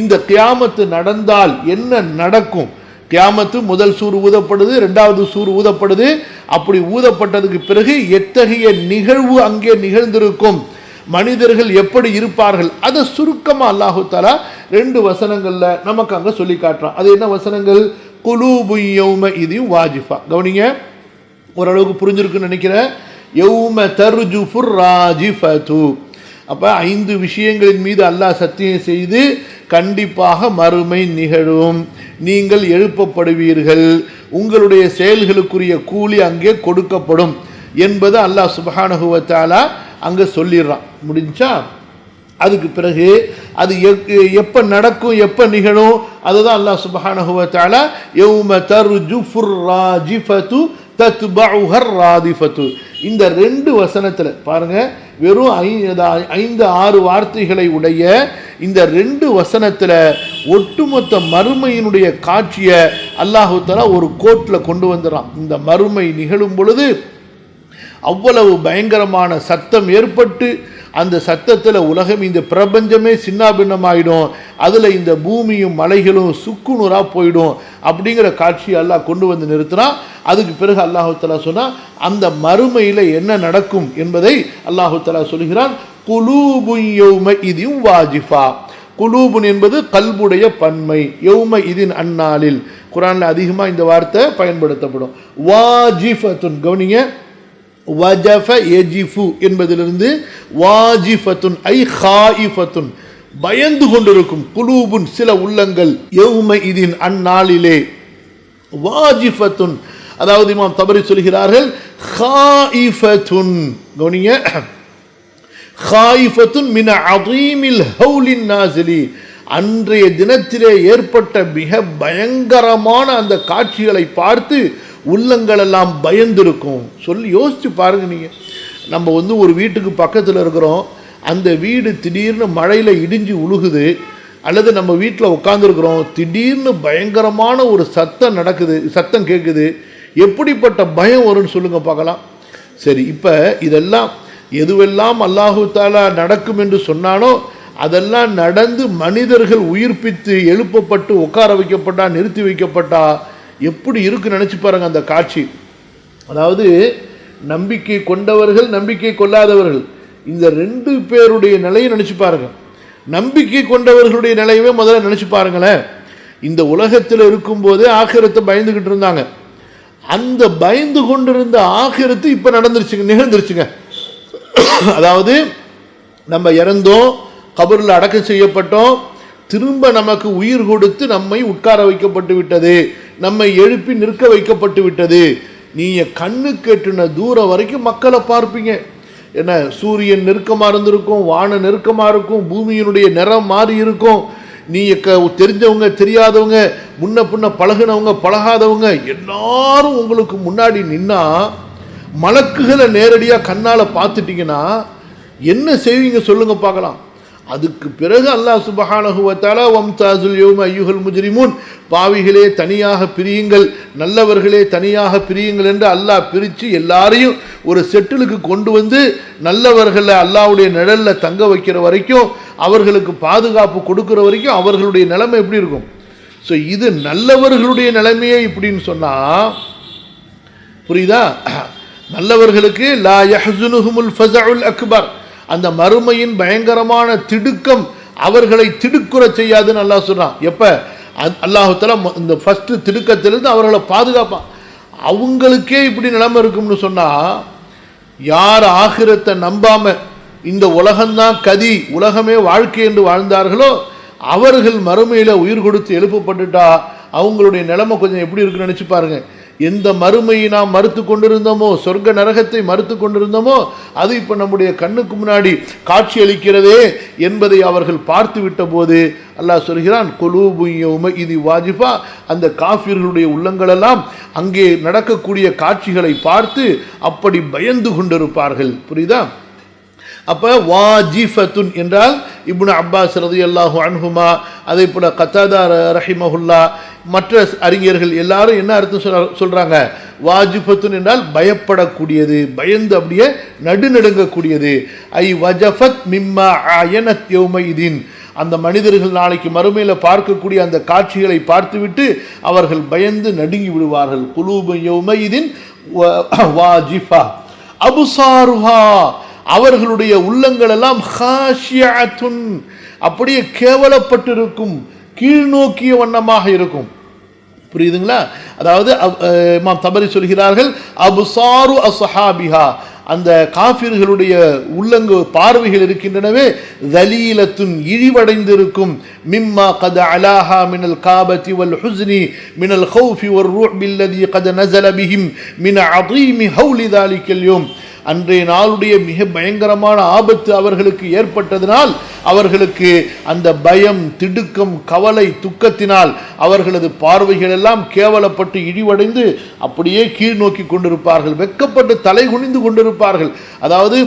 இந்த கியாமத்து நடந்தால் என்ன நடக்கும்? கியாமத்து முதல் சூறு ஊதப்படுது ரெண்டாவது சூறு ஊதப்படுது. அப்படி ஊதப்பட்டதுக்கு பிறகு எத்தகைய நிகழ்வு அங்கே நிகழ்ந்திருக்கும்? மனிதர்கள் எப்படி இருப்பார்கள்? அதை சுருக்கமாக அல்லாஹு தாலா ரெண்டு வசனங்களில் நமக்கு அங்கே சொல்லி காட்டுறான். அது என்ன வசனங்கள்? குலூபு யௌம இதையும் வாஜிஃபா. கவனிங்க ஓரளவுக்கு புரிஞ்சிருக்குன்னு நினைக்கிறேன். யௌம தர்ஜுஃபுர் ராஜிஃபது. அப்போ ஐந்து விஷயங்களின் மீது அல்லாஹ் சத்தியம் செய்து கண்டிப்பாக மறுமை நிகழும். நீங்கள் எழுப்பப்படுவீர்கள். உங்களுடைய செயல்களுக்குரிய கூலி அங்கே கொடுக்கப்படும் என்பது அல்லாஹ் சுபஹானஹு அங்கே சொல்லிடுறான். முடிஞ்சா? அதுக்கு பிறகு அது எப்போ நடக்கும் எப்போ நிகழும் அதுதான் அல்லாஹ் சுபஹானஹு வ தஆலா யௌம தர்ஜுஃபுர் ராஜிஃபது தத்பஉஹர் ராதிஃபத்து இந்த ரெண்டு வசனத்தில் பாருங்கள் வெறும் ஐந்து ஐந்து ஆறு வார்த்தைகளை உடைய இந்த ரெண்டு வசனத்தில் ஒட்டுமொத்த மறுமையினுடைய காட்சியை அல்லாஹு தலா ஒரு கோட்டில் கொண்டு வந்துடுறான் இந்த மறுமை நிகழும் பொழுது அவ்வளவு பயங்கரமான சத்தம் ஏற்பட்டு அந்த சத்தத்தில் உலகம் இந்த பிரபஞ்சமே சின்னாபின்னமாயிடும் அதில் இந்த பூமியும் மலைகளும் சுக்குநூறாக போயிடும் அப்படிங்கிற காட்சியை அல்லாஹ் கொண்டு வந்து நிறுத்தினான் அதுக்கு பிறகு அல்லாஹுத்தலா சொன்னால் அந்த மறுமையில் என்ன நடக்கும் என்பதை அல்லாஹுத்தலா சொல்கிறான் குலூபு யௌம வாஜிஃபா. குலூபுன் என்பது கல்புடைய பன்மை யௌம இதின் அந்நாளில். குரானில் அதிகமாக இந்த வார்த்தை பயன்படுத்தப்படும். வாஜிஃபத்துன் கவனிங்க வஜஃப எஜிஃபு என்பதிலிருந்து வாஜிஃபத்துன் ஐ ஹாயிஃபத்துன். பயந்து கொண்டிருக்கும் குலூபுன் சில உள்ளங்கள் எவ்மை இதின் அந்நாளிலே. வாஜிஃபத்துன் அதாவது இமாம் தபரி சொல்கிறார்கள் ஹாயிஃபத்துன். கவனிங்க. ஹாயிஃபத்துன் மின அதீமில் ஹவுலின் நாசிலி. அன்றைய தினத்திலே ஏற்பட்ட மிக பயங்கரமான அந்த காட்சிகளை பார்த்து உள்ளங்களெல்லாம் பயந்திருக்கும். சொல்லி யோசித்து பாருங்க நீங்கள் நம்ம வந்து ஒரு வீட்டுக்கு பக்கத்தில் இருக்கிறோம். அந்த வீடு திடீர்னு மழையில் இடிஞ்சு உழுகுது. அல்லது நம்ம வீட்டில் உட்காந்துருக்குறோம் திடீர்னு பயங்கரமான ஒரு சத்தம் நடக்குது சத்தம் கேட்குது எப்படிப்பட்ட பயம் வரும்னு சொல்லுங்கள் பார்க்கலாம். சரி இப்போ இதெல்லாம் எதுவெல்லாம் அல்லாஹு தாலா நடக்கும் என்று சொன்னானோ அதெல்லாம் நடந்து மனிதர்கள் உயிர்ப்பித்து எழுப்பப்பட்டு உட்கார வைக்கப்பட்டா நிறுத்தி வைக்கப்பட்டா எப்படி இருக்கு நினச்சி பாருங்க அந்த காட்சி. அதாவது நம்பிக்கை கொண்டவர்கள் நம்பிக்கை கொள்ளாதவர்கள். இந்த ரெண்டு பேருடைய நிலையை நினச்சி பாருங்க. நம்பிக்கை கொண்டவர்களுடைய நிலையவே முதல்ல நினச்சி பாருங்களேன். இந்த உலகத்தில் இருக்கும்போதே ஆக்கிரத்தை பயந்துக்கிட்டு இருந்தாங்க. அந்த பயந்து கொண்டிருந்த ஆகிரத்து இப்போ நடந்துருச்சுங்க நிகழ்ந்துருச்சுங்க. அதாவது நம்ம இறந்தோம் கபரில் அடக்கம் செய்யப்பட்டோம் திரும்ப நமக்கு உயிர் கொடுத்து நம்மை உட்கார வைக்கப்பட்டு விட்டது. நம்மை எழுப்பி நிற்க வைக்கப்பட்டு விட்டது. நீங்கள் கண்ணு கெட்டுன தூரம் வரைக்கும் மக்களை பார்ப்பீங்க. என்ன சூரியன் நெருக்கமாக இருந்திருக்கும் வானம் நெருக்கமாக இருக்கும் பூமியினுடைய நிறம் மாறி இருக்கும். நீ தெரிஞ்சவங்க தெரியாதவங்க முன்ன பின்ன பழகுனவங்க பழகாதவங்க எல்லாரும் உங்களுக்கு முன்னாடி நின்னா மலக்குகளை நேரடியாக கண்ணால் பார்த்துட்டிங்கன்னா என்ன செய்வீங்க சொல்லுங்கள் பார்க்கலாம். அதுக்கு பிறகு அல்லாஹ் சுபஹானஹுவத்தாலா வம்தாசுல் யோம் ஐயுகல் முஜ்ரிமூன் பாவிகளே தனியாக பிரியுங்கள் நல்லவர்களே தனியாக பிரியுங்கள் என்று அல்லாஹ் பிரித்து எல்லாரையும் ஒரு செட்டிலுக்கு கொண்டு வந்து நல்லவர்களை அல்லாவுடைய நிழலில் தங்க வைக்கிற வரைக்கும் அவர்களுக்கு பாதுகாப்பு கொடுக்குற வரைக்கும் அவர்களுடைய நிலைமை எப்படி இருக்கும்? ஸோ இது நல்லவர்களுடைய நிலைமையே இப்படின்னு சொன்னால் புரியுதா? நல்லவர்களுக்கு லா யஹ்சுனுஹுமுல் ஃபஸஉல் அக்பர் அந்த மறுமையின் பயங்கரமான திடுக்கம் அவர்களை திடுக்குற செய்யாதுன்னு அல்லாஹ் சொல்கிறான் எப்போ? அல்லாஹுத்தலா இந்த ஃபஸ்ட்டு திடுக்கத்திலிருந்து அவர்களை பாதுகாப்பான். அவங்களுக்கே இப்படி நிலைமை இருக்கும்னு சொன்னால் யார் ஆகிரத்தை நம்பாமல் இந்த உலகம்தான் கதி உலகமே வாழ்க்கை என்று வாழ்ந்தார்களோ அவர்கள் மறுமையில் உயிர் கொடுத்து எழுப்பப்பட்டுட்டா அவங்களுடைய நிலைமை கொஞ்சம் எப்படி இருக்குன்னு நினச்சி பாருங்கள் எந்த மறுமையை நாம் மறுத்து கொண்டிருந்தோமோ சொர்க்க நரகத்தை மறுத்து கொண்டிருந்தோமோ அது இப்போ நம்முடைய கண்ணுக்கு முன்னாடி காட்சியளிக்கிறதே என்பதை அவர்கள் பார்த்து விட்ட போது அல்லாஹ் சொல்கிறான் கொலூபுயம இது வாஜிபா. அந்த காஃபியர்களுடைய உள்ளங்களெல்லாம் அங்கே நடக்கக்கூடிய காட்சிகளை பார்த்து அப்படி பயந்து கொண்டிருப்பார்கள். புரியுதா? அப்போ வாஜிஃபத்துன் என்றால் இப்னு அப்பாஸ் ரதி அல்லாஹு அன்ஹுமா அதே போல் கத்தாதா ரஹிமஹுல்லா மற்ற அறிஞர்கள் எல்லாரும் என்ன அர்த்தம் சொல்ற சொல்கிறாங்க வாஜிஃபத்துன் என்றால் பயப்படக்கூடியது பயந்து அப்படியே நடுநடுங்கக்கூடியது. ஐ வஜஃபத் மிம்மா அயனத் யௌமைதீன் அந்த மனிதர்கள் நாளைக்கு மறுமையில் பார்க்கக்கூடிய அந்த காட்சிகளை பார்த்துவிட்டு அவர்கள் பயந்து நடுங்கி விடுவார்கள். குலூபு யௌமைதின் வாஜிஃபா. அபுசாருஹா. அவர்களுடைய உள்ளங்கள் எல்லாம் அப்படியே கேவலப்பட்டிருக்கும் கீழ்நோக்கிய வண்ணமாக இருக்கும். புரியுதுங்களா? அதாவது அப்- இமாம் தபரி சொல்கிறார்கள் அபுசாரு அசஹாபிஹா அந்த காஃபிர்களுடைய உள்ளங்கு பார்வைகள் இருக்கின்றனவே தலீலத்துன் இழிவடைந்திருக்கும். மிம்மா கத அலாஹா மினல் காபதி வல் ஹுஸ்னி மினல் ஹௌஃபி ஒரு ரூஹ் பில்லதி கத நசலபிஹிம் மின அதீமி ஹௌலி தாலிக்கல்யோம் அன்றைய நாளுடைய மிக பயங்கரமான ஆபத்து அவர்களுக்கு ஏற்பட்டதினால் அவர்களுக்கு அந்த பயம் திடுக்கம் கவலை துக்கத்தினால் அவர்களது பார்வைகள் எல்லாம் கேவலப்பட்டு இழிவடைந்து அப்படியே கீழ் நோக்கி கொண்டிருப்பார்கள் வெக்கப்பட்டு தலை குனிந்து கொண்டிருப்பார்கள். அதாவது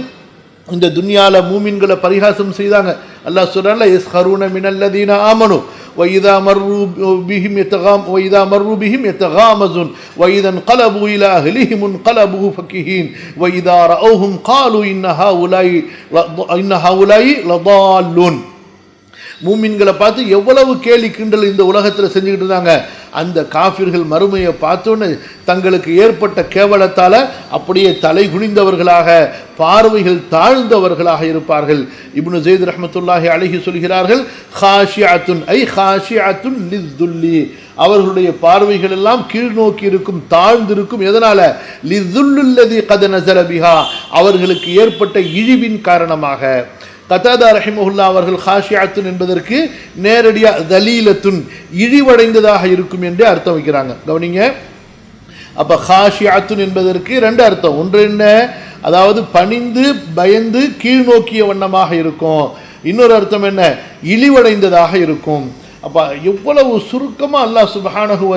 இந்த துன்யாவில் மூமின்களை பரிகாசம் செய்தாங்க. அல்லாஹ் சொல்றான்ல எஸ் ஹரூன மினல்லதீன ஆமனும் وإذا مروا بهم يتغام وإذا مروا بهم يتغامزون وإذا انقلبوا إلى أهلهم انقلبوا فكهين وإذا رأوهم قالوا إن هؤلاء إن هؤلاء لضالون மூமின்களை பார்த்து எவ்வளவு கேலி கிண்டல் இந்த உலகத்தில் செஞ்சுக்கிட்டு இருந்தாங்க அந்த காஃபிர்கள் மறுமையை பார்த்தோன்னு தங்களுக்கு ஏற்பட்ட கேவலத்தால் அப்படியே தலை குனிந்தவர்களாக பார்வைகள் தாழ்ந்தவர்களாக இருப்பார்கள். இப்னு ஜெயித் ரஹமத்துல்லாஹி அழகி சொல்கிறார்கள் ஹாஷியாத்துன் ஐ ஹாஷியாத்துன் லிதுல்லி. அவர்களுடைய பார்வைகள் எல்லாம் கீழ்நோக்கி இருக்கும் தாழ்ந்திருக்கும். எதனால? லிதுல்லுல்லதி கத நசரபிஹா அவர்களுக்கு ஏற்பட்ட இழிவின் காரணமாக. கத்தாதா ரஹிமஹுல்லா அவர்கள் ஹாஷியாத்துன் என்பதற்கு நேரடியாக தலீலத்துன் இழிவடைந்ததாக இருக்கும் என்று அர்த்தம் வைக்கிறாங்க. கவனிங்க. அப்போ ஹாஷியாத்துன் என்பதற்கு ரெண்டு அர்த்தம். ஒன்று என்ன? அதாவது பணிந்து பயந்து கீழ்நோக்கிய வண்ணமாக இருக்கும். இன்னொரு அர்த்தம் என்ன? இழிவடைந்ததாக இருக்கும். அப்போ எவ்வளவு சுருக்கமாக அல்லாஹ் சுப்ஹானஹு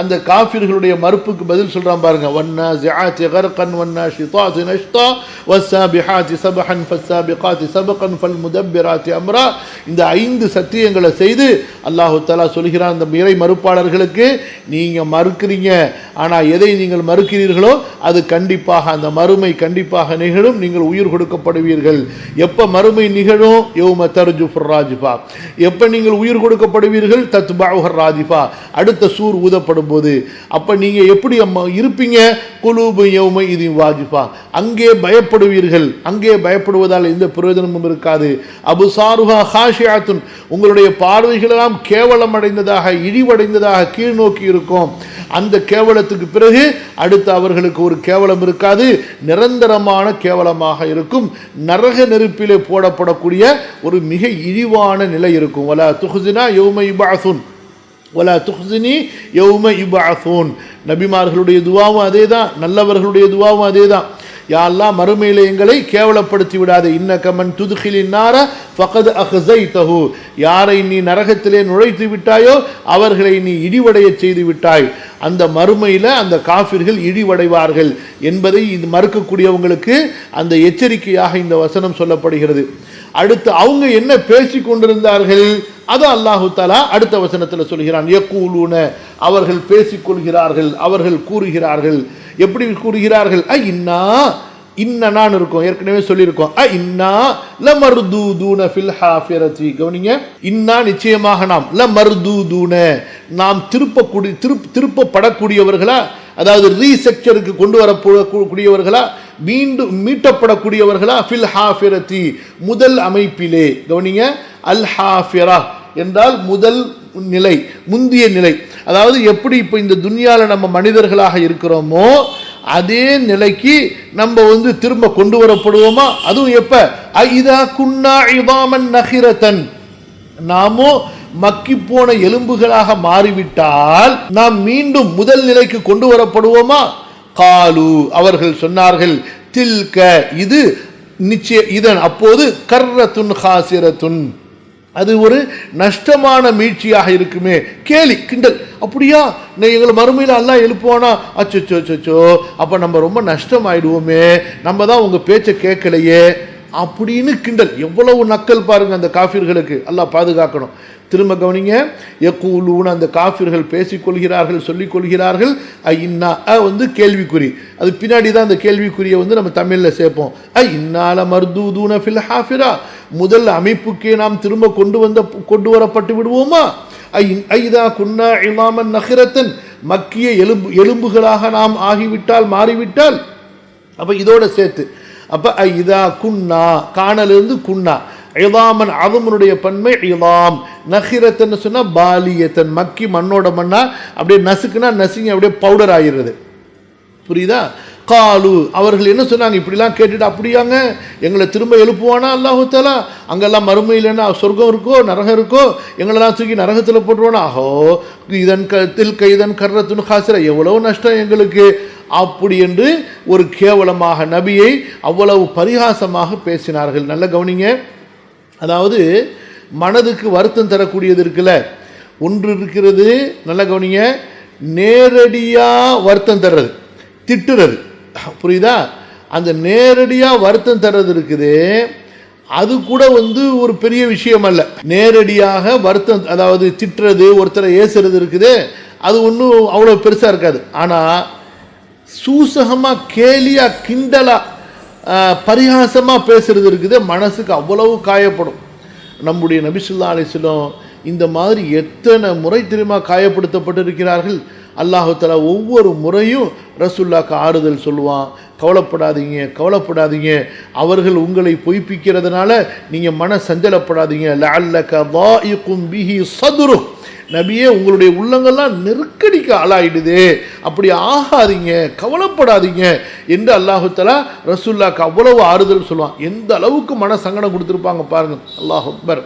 அந்த காஃபிர்களுடைய மறுப்புக்கு பதில் சொல்கிறான் பாருங்க. வன்னா ஜிஆத்தி கர்கன் வன்னா ஷிதாசி நஷ்தா வஸ்ஸாபிஹாத்தி சபஹன் ஃபஸ்ஸாபிகாத்தி சபகன் ஃபல்முதப்பிராத்தி அம்ரா. இந்த ஐந்து சத்தியங்களை செய்து அல்லாஹு தாலா சொல்கிறான் அந்த இறை மறுப்பாளர்களுக்கு நீங்கள் மறுக்கிறீங்க ஆனால் எதை நீங்கள் மறுக்கிறீர்களோ அது கண்டிப்பாக அந்த மறுமை கண்டிப்பாக நிகழும் நீங்கள் உயிர் கொடுக்கப்படுவீர்கள். எப்போ மறுமை நிகழும்? யௌம தர்ஜுஃபுர் ஃபுர்ராஜிபா எப்போ நீங்கள் உயிர் கொடு கொடுக்கப்படுவீர்கள் தத்பாஹர் ராதிஃபா அடுத்த சூர் ஊதப்படும் போது அப்போ நீங்கள் எப்படி அம்மா இருப்பீங்க? குலூபு யௌம இது வாஜிஃபா. அங்கே பயப்படுவீர்கள். அங்கே பயப்படுவதால் எந்த பிரயோஜனமும் இருக்காது. அபு சாருஹா ஹாஷியாத்துன். உங்களுடைய பார்வைகளெல்லாம் கேவலம் அடைந்ததாக இழிவடைந்ததாக கீழ் நோக்கி இருக்கும். அந்த கேவலத்துக்கு பிறகு அடுத்து அவர்களுக்கு ஒரு கேவலம் இருக்காது. நிரந்தரமான கேவலமாக இருக்கும். நரக நெருப்பிலே போடப்படக்கூடிய ஒரு மிக இழிவான நிலை இருக்கும். வலா துகுசினா யௌம இபாசுன் துஹ்சினி யௌம நபிமார்களுடைய துவாவும் அதே தான் நல்லவர்களுடைய துவாவும் அதே தான் யாரெல்லாம் மறுமையில எங்களை கேவலப்படுத்தி விடாதே. இன்ன கமன் துதுகிலின் நார ஃபகத் யாரை நீ நரகத்திலே நுழைத்து விட்டாயோ அவர்களை நீ இடிவடைய செய்து விட்டாய். அந்த மறுமையில் அந்த காஃபிர்கள் இழிவடைவார்கள் என்பதை இது மறுக்கக்கூடியவங்களுக்கு அந்த எச்சரிக்கையாக இந்த வசனம் சொல்லப்படுகிறது. அடுத்து அவங்க என்ன பேசி கொண்டிருந்தார்கள்? அது அல்லாஹு தாலா அடுத்த வசனத்தில் சொல்கிறான். எக்கூலூன அவர்கள் பேசிக்கொள்கிறார்கள் அவர்கள் கூறுகிறார்கள். எப்படி கூறுகிறார்கள்? ஐ இன்னா இன்னனான்னு இருக்கும் ஏற்கனவே சொல்லியிருக்கோம். அ இன்னா ல மர்தூதூன ஃபில் ஹாஃபிரதி. கவனிங்க இன்னா நிச்சயமாக நாம் ல மர்தூதூன நாம் திருப்பக்கூடிய திருப் திருப்பப்படக்கூடியவர்களா? அதாவது ரீசெக்சருக்கு கொண்டு வரக்கூடியவர்களா மீண்டும் மீட்டப்படக்கூடியவர்களா? ஃபில் ஹாஃபிரத்தி முதல் அமைப்பிலே. கவனிங்க அல் ஹாஃபிரா என்றால் முதல் நிலை முந்திய நிலை. அதாவது எப்படி இப்போ இந்த துன்யாவில் நம்ம மனிதர்களாக இருக்கிறோமோ அதே நிலைக்கு நம்ம வந்து திரும்ப கொண்டு வரப்படுவோமா? அதுவும் எப்ப? ஐதா குன்னா இவாமன் நகிரத்தன் நாமோ மக்கி போன எலும்புகளாக மாறிவிட்டால் நாம் மீண்டும் முதல் நிலைக்கு கொண்டு வரப்படுவோமா? காலு அவர்கள் சொன்னார்கள் தில்க இது நிச்சய இதன் அப்போது கர்ரத்துன் ஹாசிரத்துன். அது ஒரு நஷ்டமான மீழ்ச்சியாக இருக்குமே. கேலி கிண்டல். அப்படியா? எங்களை மறுமையில் எல்லாம் எழுப்புவானா? அச்சோ அச்சோ அப்போ நம்ம ரொம்ப நஷ்டம் ஆயிடுவோமே நம்ம தான் உங்கள் பேச்சை கேட்கலையே. அப்படின்னு கிண்டல். எவ்வளவு நக்கல் பாருங்க அந்த காஃபிர்களுக்கு. எல்லாம் பாதுகாக்கணும். திரும்ப கவனிங்க. யக்கூலூன் அந்த காஃபிர்கள் பேசிக்கொள்கிறார்கள் சொல்லிக்கொள்கிறார்கள். ஐ இன்னா அ வந்து கேள்விக்குறி. அது பின்னாடி தான் அந்த கேள்விக்குறியை வந்து நம்ம தமிழில் சேர்ப்போம். ஐ இன்னால மர்தூதூன ஃபில் ஹாஃபிரா. முதல் அமைப்புக்கே நாம் திரும்ப கொண்டு வந்த கொண்டு வரப்பட்டு விடுவோமா? ஐ ஐதா குன்னா இமாமன் நகரத்தன் மக்கிய எலும்பு எலும்புகளாக நாம் ஆகிவிட்டால் மாறிவிட்டால். அப்போ இதோட சேர்த்து. அப்போ இதா குன்னா காணலிருந்து குன்னா. இதாமன் அதுமனுடைய பன்மை இதாம் நகிரத்தன்னு சொன்னால் பாலியத்தன். மக்கி மண்ணோட மண்ணா அப்படியே நசுக்குனா நசுங்கி அப்படியே பவுடர் ஆகிடுறது புரியுதா? காலு அவர்கள் என்ன சொன்னாங்க? இப்படிலாம் கேட்டுட்டு அப்படியாங்க? எங்களை திரும்ப எழுப்புவானா அல்லாஹுத்தாலா அங்கெல்லாம் மறுமை இல்லைன்னா சொர்க்கம் இருக்கோ நரகம் இருக்கோ எங்களெல்லாம் தூக்கி நரகத்தில் போட்டுருவானா? ஆஹோ இதன் க தில் கைதன் கர்றத்துன்னு காசிர எவ்வளவு நஷ்டம் எங்களுக்கு. அப்படி என்று ஒரு கேவலமாக நபியை அவ்வளவு பரிகாசமாக பேசினார்கள். நல்ல கவனிங்க. அதாவது மனதுக்கு வருத்தம் தரக்கூடியது இருக்குல்ல. ஒன்று இருக்கிறது நல்ல கவனிங்க நேரடியாக வருத்தம் தர்றது திட்டுறது. புரியுதா? அந்த நேரடியாக வருத்தம் தர்றது இருக்குது அது கூட வந்து ஒரு பெரிய விஷயம் அல்ல. நேரடியாக வருத்தம் அதாவது திட்டுறது ஒருத்தரை ஏசுறது இருக்குது அது ஒன்றும் அவ்வளோ பெருசாக இருக்காது. ஆனால் சூசகமாக கேலியாக கிண்டலாக பரிகாசமாக பேசுகிறது இருக்குது மனசுக்கு அவ்வளவு காயப்படும். நம்முடைய நபிசுல்லா அலிஸ்லம் இந்த மாதிரி எத்தனை முறை தெரியுமா காயப்படுத்தப்பட்டிருக்கிறார்கள்? அல்லாஹு ஒவ்வொரு முறையும் ரசுல்லாக்கு ஆறுதல் சொல்லுவான். கவலைப்படாதீங்க கவலைப்படாதீங்க. அவர்கள் உங்களை பொய்ப்பிக்கிறதுனால நீங்கள் மன சஞ்சலப்படாதீங்க. லஅல்லக பிஹி சதுரு நபியே உங்களுடைய உள்ளங்கள்லாம் நெருக்கடிக்கு ஆளாயிடுது. அப்படி ஆகாதீங்க கவலைப்படாதீங்க என்று அல்லாஹுத்தலா ரசுல்லாக்கு அவ்வளவு ஆறுதல் சொல்லுவான். எந்த அளவுக்கு மன சங்கடம் கொடுத்துருப்பாங்க பாருங்க. அல்லாஹ் அக்பர்.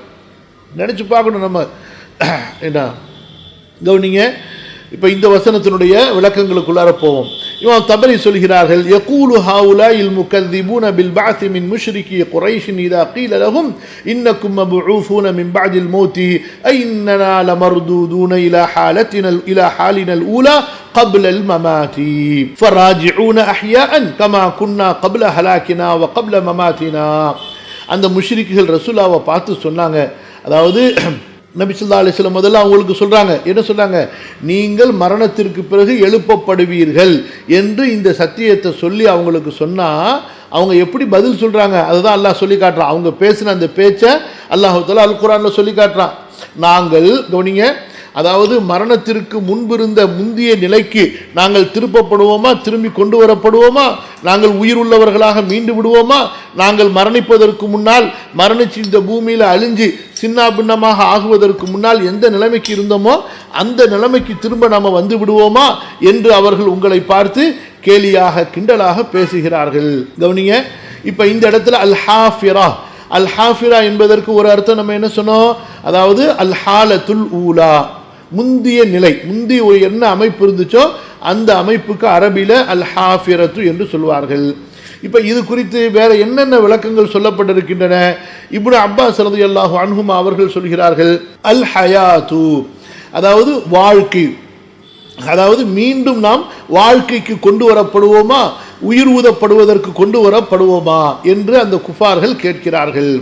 நினச்சி பார்க்கணும் நம்ம. என்ன? கவனிங்க. இப்போ இந்த வசனத்தினுடைய விளக்கங்களுக்குள்ளார போவோம் இவன் தபரி சொல்கிறார்கள் யகூலு ஹாவுலா இல் முகதிபூன பில் பாசி மின் முஷ்ரிகி குரைஷின் இதா قيل لهم إنكم مبعوثون من بعد الموت أئننا لمردودون إلى حالتنا إلى حالنا الأولى قبل الممات فراجعون أحياء كما كنا قبل هلاكنا وقبل مماتنا அந்த முஷ்ரிக்குகள் ரசூலாவை பார்த்து சொன்னாங்க அதாவது நபிசுல்லா அலிஸ்லம் முதல்ல அவங்களுக்கு சொல்கிறாங்க என்ன சொல்கிறாங்க நீங்கள் மரணத்திற்கு பிறகு எழுப்பப்படுவீர்கள் என்று இந்த சத்தியத்தை சொல்லி அவங்களுக்கு சொன்னால் அவங்க எப்படி பதில் சொல்கிறாங்க அதுதான் அல்லாஹ் சொல்லி காட்டுறான். அவங்க பேசின அந்த பேச்சை அல்லாஹால அல் குரானில் சொல்லி காட்டுறான். நாங்கள் கவனிங்க அதாவது மரணத்திற்கு முன்பிருந்த முந்திய நிலைக்கு நாங்கள் திருப்பப்படுவோமா? திரும்பி கொண்டு வரப்படுவோமா நாங்கள் உயிர் உள்ளவர்களாக மீண்டு விடுவோமா? நாங்கள் மரணிப்பதற்கு முன்னால் மரணிச்சு இந்த பூமியில் அழிஞ்சு சின்ன பின்னமாக ஆகுவதற்கு முன்னால் எந்த நிலைமைக்கு இருந்தோமோ அந்த நிலைமைக்கு திரும்ப நாம் வந்து விடுவோமா? என்று அவர்கள் உங்களை பார்த்து கேலியாக கிண்டலாக பேசுகிறார்கள். கவனிங்க இப்போ இந்த இடத்துல அல் ஹாஃபிரா அல் ஹாஃபிரா என்பதற்கு ஒரு அர்த்தம் நம்ம என்ன சொன்னோம்? அதாவது அல் ஹாலத்துல் ஊலா. முந்திய நிலை முந்தி ஒரு என்ன அமைப்பு இருந்துச்சோ அந்த அமைப்புக்கு அரபியில் அல் ஹாஃபிரத்து என்று சொல்வார்கள். இப்போ இது குறித்து வேற என்னென்ன விளக்கங்கள் சொல்லப்பட்டிருக்கின்றன? இப்னு அப்பாஸ் ரதி அல்லாஹு அன்ஹுமா அவர்கள் சொல்கிறார்கள் அல் ஹயாத்து அதாவது வாழ்க்கை. அதாவது மீண்டும் நாம் வாழ்க்கைக்கு கொண்டு வரப்படுவோமா? உயிர் ஊதப்படுவதற்கு கொண்டு வரப்படுவோமா? என்று அந்த குஃபார்கள் கேட்கிறார்கள்.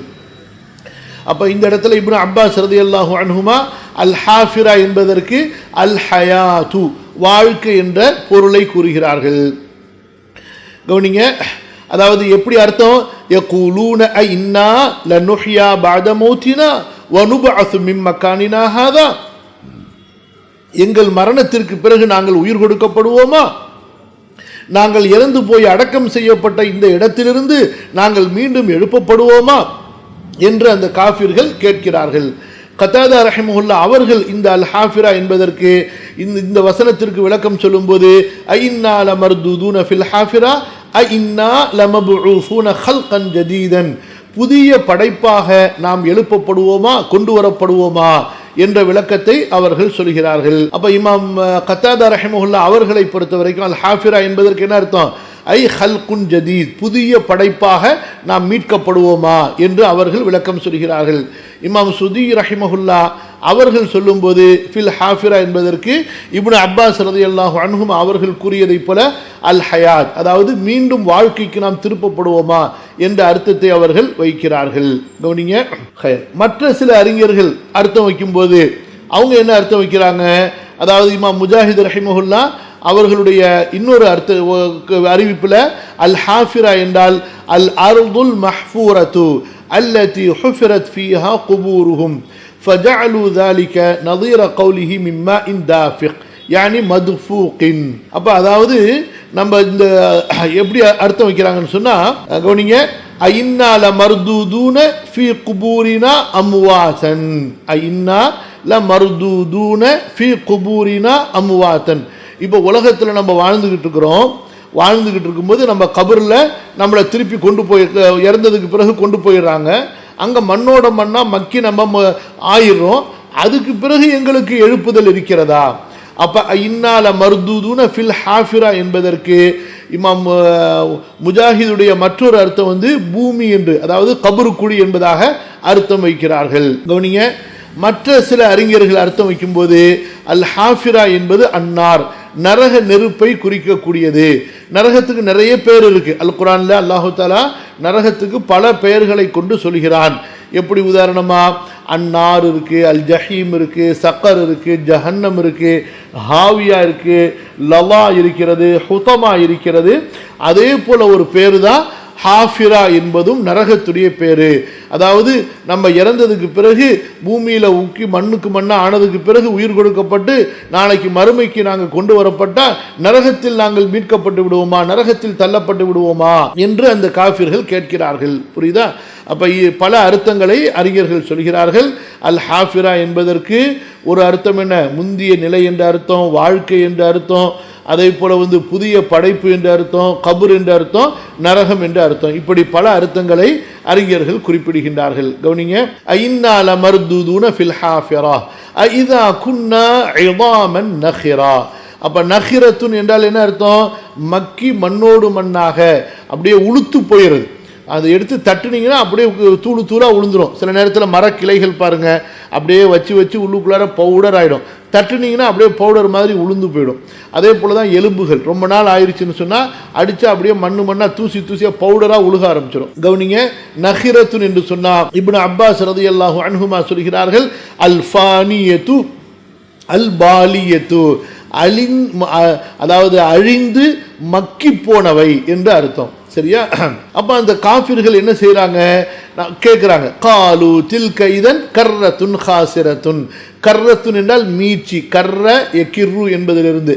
அப்போ இந்த இடத்துல இப்னு அப்பாஸ் ரதி அல்லாஹு அன்ஹுமா அல் ஹாஃபிரா என்பதற்கு அல் ஹயாத்து வாழ்க்கை என்ற பொருளை கூறுகிறார்கள். கவனிங்க அதாவது எப்படி அர்த்தம்? யகூலூன இன்னா லனுஹ்யா பஅத மௌத்தினா வனுபஅசு மின் மக்கானினா ஹாதா. எங்கள் மரணத்திற்கு பிறகு நாங்கள் உயிர் கொடுக்கப்படுவோமா? நாங்கள் இறந்து போய் அடக்கம் செய்யப்பட்ட இந்த இடத்திலிருந்து நாங்கள் மீண்டும் எழுப்பப்படுவோமா? என்று அந்த காஃபிர்கள் கேட்கிறார்கள். கத்தாதா ரஹிமஹுல்லா அவர்கள் இந்த அல் ஹாஃபிரா என்பதற்கு இந்த இந்த வசனத்திற்கு விளக்கம் சொல்லும்போது ஐன்னா லமர்துதூன ஃபில் ஹாஃபிரா ஐன்னா லமபுஊஃபூன ஹல்கன் ஜதீதன். புதிய படைப்பாக நாம் எழுப்பப்படுவோமா கொண்டு வரப்படுவோமா என்ற விளக்கத்தை அவர்கள் சொல்கிறார்கள். அப்ப இமாம் கத்தாதா ரஹிமஹுல்லா அவர்களை பொறுத்த வரைக்கும் அல் ஹாஃபிரா என்பதற்கு என்ன அர்த்தம்? ஐ ஹல்குன் ஜதீத் புதிய படைப்பாக நாம் மீட்கப்படுவோமா என்று அவர்கள் விளக்கம் சொல்கிறார்கள். இமாம் சுதி ரஹிமஹுல்லா அவர்கள் சொல்லும்போது ஃபில் ஹாஃபிரா என்பதற்கு இப்னு அப்பாஸ் ரதியல்லாஹு அன்ஹும் அவர்கள் கூறியதைப் போல அல் ஹயாத் அதாவது மீண்டும் வாழ்க்கைக்கு நாம் திருப்பப்படுவோமா என்ற அர்த்தத்தை அவர்கள் வைக்கிறார்கள். கவனிங்க ஹயர். மற்ற சில அறிஞர்கள் அர்த்தம் வைக்கும்போது அவங்க என்ன அர்த்தம் வைக்கிறாங்க? அதாவது இமாம் முஜாஹித் ரஹிமஹுல்லா அவர்களுடைய இன்னொரு அர்த்த அறிவிப்பில் அல் ஹாஃபிரா என்றால் அல் அருதுல் மஹ்பூரத்து அல்லதி ஹுஃபிரத் ஃபீஹா குபூருஹும் ஃபஜஅலு தாலிக நதீர கௌலிஹி மிம்மா இன் தாஃபிக் யானி மதுஃபூகின் அப்போ அதாவது நம்ம இந்த எப்படி அர்த்தம் வைக்கிறாங்கன்னு சொன்னால் கவனிங்க ஐன்னால மருதூதூன ஃபி குபூரினா அமுவாசன் ஐன்னா ல மருதூதூன ஃபி குபூரினா அமுவாசன் இப்போ உலகத்தில் நம்ம வாழ்ந்துக்கிட்டு இருக்கிறோம். வாழ்ந்துக்கிட்டு இருக்கும்போது நம்ம கபரில் நம்மளை திருப்பி கொண்டு போய் இறந்ததுக்கு பிறகு கொண்டு போயிடுறாங்க. அங்கே மண்ணோட மண்ணாக மக்கி நம்ம ம- ஆயிடுறோம். அதுக்கு பிறகு எங்களுக்கு எழுப்புதல் இருக்கிறதா? அப்போ இன்னால மருதூதுன ஃபில் ஹாஃபிரா என்பதற்கு இமாம் முஜாஹிதுடைய மற்றொரு அர்த்தம் வந்து பூமி என்று அதாவது கபருக்குழி என்பதாக அர்த்தம் வைக்கிறார்கள். கவனிங்க மற்ற சில அறிஞர்கள் அர்த்தம் வைக்கும்போது அல் ஹாஃபிரா என்பது அன்னார் நரக நெருப்பை குறிக்கக்கூடியது. நரகத்துக்கு நிறைய பேர் இருக்குது அல் குரான்ல அல்லாஹு தாலா நரகத்துக்கு பல பெயர்களை கொண்டு சொல்கிறான். எப்படி உதாரணமாக அன்னார் இருக்குது அல் ஜஹீம் இருக்குது சக்கர் இருக்குது ஜஹன்னம் இருக்குது ஹாவியா இருக்கு லவா இருக்கிறது ஹுதமா இருக்கிறது. அதே போல் ஒரு பேர் தான் ஹாஃபிரா என்பதும் நரகத்துடைய பேர். அதாவது நம்ம இறந்ததுக்கு பிறகு பூமியில் உக்கி மண்ணுக்கு மண்ணாக ஆனதுக்கு பிறகு உயிர் கொடுக்கப்பட்டு நாளைக்கு மறுமைக்கு நாங்கள் கொண்டு வரப்பட்டால் நரகத்தில் நாங்கள் மீட்கப்பட்டு விடுவோமா? நரகத்தில் தள்ளப்பட்டு விடுவோமா? என்று அந்த காஃபிர்கள் கேட்கிறார்கள். புரியுதா? அப்போ இ- பல அர்த்தங்களை அறிஞர்கள் சொல்கிறார்கள். அல் ஹாஃபிரா என்பதற்கு ஒரு அர்த்தம் என்ன? முந்திய நிலை என்ற அர்த்தம் வாழ்க்கை என்ற அர்த்தம் அதே போல வந்து புதிய படைப்பு என்ற அர்த்தம் கபூர் என்ற அர்த்தம் நரகம் என்ற அர்த்தம். இப்படி பல அர்த்தங்களை அறிஞர்கள் குறிப்பிடுகின்றார்கள். கவனிங்க. ஐநால மர்தூதுன ஃபில்ஹாஃபிரா ஐதா குன்னா இவாமன் நஹிரா. அப்போ நஹிரத்துன் என்றால் என்ன அர்த்தம்? மக்கி மண்ணோடு மண்ணாக. அப்படியே உளுத்து போயிடுது அதை எடுத்து தட்டுனீங்கன்னா அப்படியே தூளு தூளாக விழுந்துடும் சில நேரத்தில் மரக்கிளைகள் பாருங்கள் அப்படியே வச்சு வச்சு உள்ளுக்குள்ளார பவுடர் ஆகிடும் தட்டுனீங்கன்னா அப்படியே பவுடர் மாதிரி உளுந்து போயிடும். அதே போல் தான் எலும்புகள். ரொம்ப நாள் ஆயிடுச்சுன்னு சொன்னால் அடித்தா அப்படியே மண்ணு மண்ணாக தூசி தூசியாக பவுடராக உழுக ஆரம்பிச்சிடும் கவனிங்க நஹிரத்துன் என்று சொன்னால் இப்னு அப்பாஸ் ரதியல்லாஹு அன்ஹுமா சொல்கிறார்கள் அல்ஃபானியத்து அல் பாலியத்து அழிந் அதாவது அழிந்து மக்கி போனவை என்று அர்த்தம். சரியா? அப்போ அந்த காஃபிர்கள் என்ன செய்கிறாங்க நான் கேட்குறாங்க காலு தில்க இதன் கர்ரத்துன் ஹாசிரத்துன். கர்ரத்துன் என்றால் மீட்சி கர்ர எக்கிர்ரு என்பதிலிருந்து.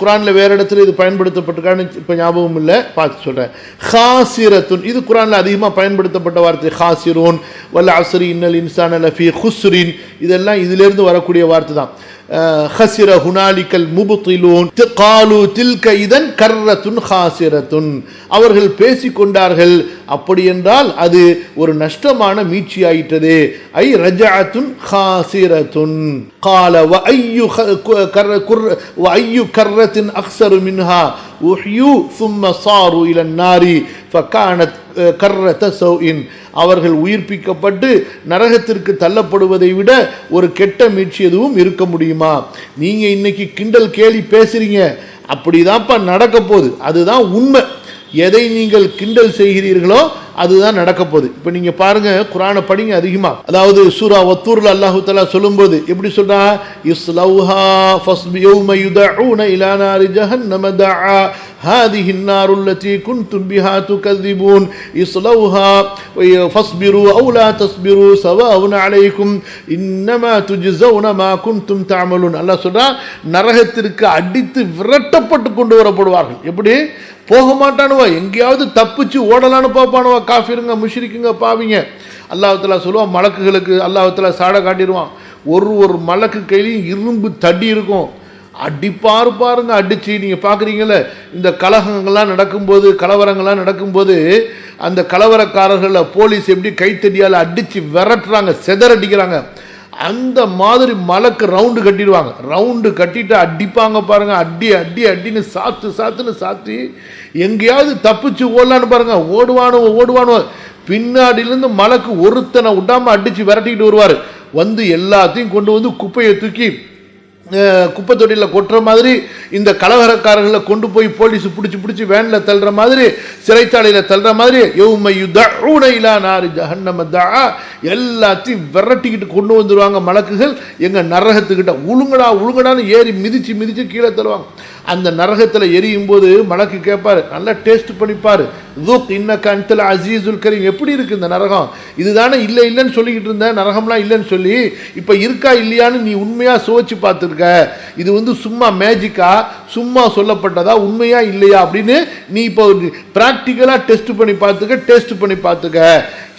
குரானில் வேறு வேற இடத்துல இது பயன்படுத்தப்பட்டிருக்கான்னு இப்போ ஞாபகம் இல்லை. பார்த்து சொல்கிறேன் ஹாசிரத்துன் இது குரானில் அதிகமாக பயன்படுத்தப்பட்ட வார்த்தை. ஹாசிரோன் வல்ல அசரி இன்னல் இன்சான் அலஃபி ஹுஸ்ரின். இதெல்லாம் இதிலேருந்து வரக்கூடிய வார்த்தை தான். ஹசிர ஹுனாலிக்கல் முபுத்திலூன். காலு தில்க இதன் கர்ரத்துன் ஹாசிரத்துன். அவர்கள் பேசிக்கொண்டார்கள் அப்படி என்றால் அது ஒரு நஷ்டமான மீட்சி ஆயிட்டது. ஐ ரஜாத்துன் ஹாசிரத்துன். கால வ ஐயு கர்ர குர் ஐயு கர்ரத்தின் அக்சரு மின்ஹா. உஹ்யூ சும்ம சாரு இலன் கர்ரத சௌஇன் அவர்கள் உயிர்ப்பிக்கப்பட்டு நரகத்திற்கு தள்ளப்படுவதை விட ஒரு கெட்ட மீட்சி எதுவும் இருக்க முடியுமா? நீங்கள் இன்னைக்கு கிண்டல் கேலி பேசுகிறீங்க அப்படிதான்ப்பா நடக்க போகுது. அதுதான் உண்மை. எதை நீங்கள் கிண்டல் செய்கிறீர்களோ அதுதான் நடக்க போகுது. இப்போ நீங்க பாருங்க குரானை படிங்க அதிகமாக அதாவது சூரா ஒத்தூர்ல அல்லாஹு தஆலா சொல்லும்போது எப்படி சொல்றா? இஸ்லௌஹா ஃபஸ்பி யௌம யுதஊன இலா நாரி ஜஹன்னம தஆ. هذه النار التي كنتم بها تكذبون اصلوها فاصبروا او لا تصبروا سواء عليكم انما تجزون ما كنتم تعملون அல்லாஹ் சொல்றா நரகத்திற்கு அடித்து விரட்டப்பட்டு கொண்டு வரப்படுவார்கள் எப்படி போக மாட்டானுவா எங்கேயாவது தப்பிச்சு ஓடலான்னு பார்ப்பானுவா காஃபிருங்க முஷ்ரிக்குங்க பாவிங்க அல்லாஹ் சொல்லுவான் மலக்குகளுக்கு அல்லாஹ் சாடை காட்டிடுவான் ஒரு ஒரு மலக்கு கையிலையும் இரும்பு தடி இருக்கும் அடிப்பாரு பாருங்க அடித்து நீங்கள் பாக்குறீங்கல்ல இந்த கலகங்கள்லாம் நடக்கும்போது கலவரங்கள்லாம் நடக்கும்போது அந்த கலவரக்காரர்களை போலீஸ் எப்படி கைத்தடியால் அடித்து விரட்டுறாங்க செதறடிக்கிறாங்க. அந்த மாதிரி மலைக்கு ரவுண்டு கட்டிடுவாங்க. ரவுண்டு கட்டிட்டு அடிப்பாங்க பாருங்க அடி அடி அடின்னு சாத்து சாத்துன்னு சாத்தி எங்கேயாவது தப்பிச்சு ஓடலான்னு பாருங்க ஓடுவானோ ஓடுவானோ. பின்னாடியிலேருந்து மலைக்கு ஒருத்தனை விடாமல் அடிச்சு விரட்டிக்கிட்டு வருவார். வந்து எல்லாத்தையும் கொண்டு வந்து குப்பையை தூக்கி குப்பை தொட்டியில் கொட்டுற மாதிரி இந்த கலவரக்காரர்களை கொண்டு போய் போலீஸ் பிடிச்சி பிடிச்சி வேனில் தள்ளுற மாதிரி சிறைச்சாலையில் தள்ளுற மாதிரி எவ்மை யுதஊன நாறு ஜஹன்னமதா எல்லாத்தையும் விரட்டிக்கிட்டு கொண்டு வந்துடுவாங்க மலக்குகள். எங்கள் நரகத்துக்கிட்ட உழுங்கடா உழுங்கடான்னு ஏறி மிதிச்சு மிதிச்சு கீழே தருவாங்க அந்த நரகத்தில் எரியும் போது மலக்கு கேட்பார் நல்லா டேஸ்ட் பண்ணிப்பார். துக் இன்ன கண்டல் அசீசுல் கரீம் எப்படி இருக்கு இந்த நரகம்? இதுதானே இல்லை இல்லைன்னு சொல்லிக்கிட்டு இருந்தேன் நரகம்லாம் இல்லைன்னு சொல்லி இப்போ இருக்கா இல்லையான்னு நீ உண்மையாக சுவைச்சு பார்த்துருக்க. இது வந்து சும்மா மேஜிக்கா சும்மா சொல்லப்பட்டதா உண்மையா இல்லையா அப்படின்னு நீ இப்போ ப்ராக்டிக்கலாக டெஸ்ட் பண்ணி பார்த்துக்க டெஸ்ட் பண்ணி பார்த்துக்க.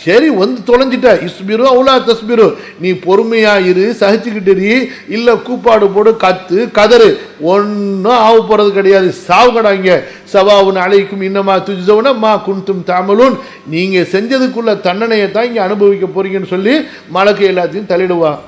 சரி வந்து தொலைஞ்சிட்ட. இஸ்பிரு அவுலா தஸ்பிரு. நீ பொறுமையாக இரு சகிச்சுக்கிட்டு இல்லை கூப்பாடு போடு கத்து கதறு. ஒன்றும் ஆக போகிறது கிடையாது. சாவுகடாங்க சவாவுன் அழைக்கும் இன்னமா துஜ்தவுன மா குன்தும் தாமலூன். நீங்கள் செஞ்சதுக்குள்ள தண்டனையை தான் இங்கே அனுபவிக்க போறீங்கன்னு சொல்லி மலக்கு எல்லாத்தையும் தள்ளிடுவான்